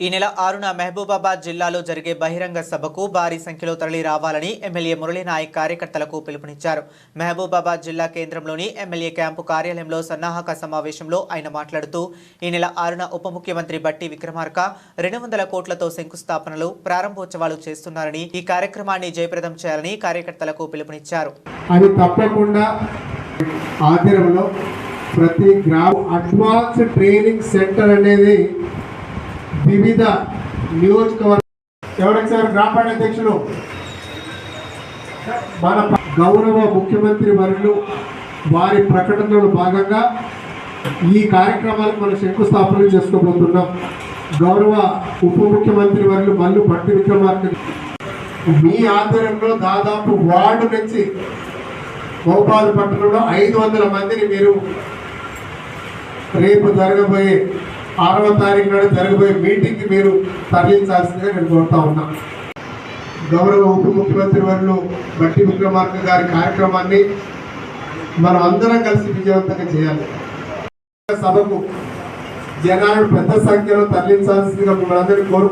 ఈ నెల ఆరున మహబూబాబాద్ జిల్లాలో జరిగే బహిరంగ సభకు భారీ సంఖ్యలో తరలి రావాలని ఎమ్మెల్యే మురళీనాయక్ కార్యకర్తలకు పిలుపునిచ్చారు. మహబూబాబాద్ జిల్లా కేంద్రంలోని ఎమ్మెల్యే క్యాంపు కార్యాలయంలో సన్నాహక సమావేశంలో ఆయన మాట్లాడుతూ ఈ నెల ఆరున ఉప ముఖ్యమంత్రి బట్టి విక్రమార్క రెండు వందల కోట్లతో శంకుస్థాపనలు ప్రారంభోత్సవాలు చేస్తున్నారని ఈ కార్యక్రమాన్ని జయప్రదం చేయాలని కార్యకర్తలకు పిలుపునిచ్చారు. అది తప్పకుండా ప్రతి గ్రామ అడ్వాన్స్ ట్రైనింగ్ సెంటర్ అనేది వివిధ నియోజకవర్గ ఎవరికి సార్ గ్రామ పంచాయతీ అధ్యక్షులు మన గౌరవ ముఖ్యమంత్రి వర్యులు వారి ప్రకటనలో భాగంగా ఈ కార్యక్రమాలకు మనం శంకుస్థాపన చేసుకోబోతున్నాం. గౌరవ ఉప ముఖ్యమంత్రి వర్యులు మల్లు భట్టి విక్రమార్క మీ ఆధ్వర్యంలో దాదాపు వార్డు నుంచి గోపాలపట్నంలో ఐదు వందల మందిని మీరు రేపు జరగబోయే ఆరవ తారీఖు నాడు జరగబోయే మీటింగ్కి మీరు తరలించాల్సిందిగా నేను కోరుతా ఉన్నా. గౌరవ ఉప ముఖ్యమంత్రి వర్యులు బట్టి విక్రమార్క గారి కార్యక్రమాన్ని మనం అందరం కలిసి విజయవంతంగా చేయాలి. సభకు జనాలు పెద్ద సంఖ్యలో తరలించాల్సిందిగా మిమ్మల్ని అందరినీ కోరు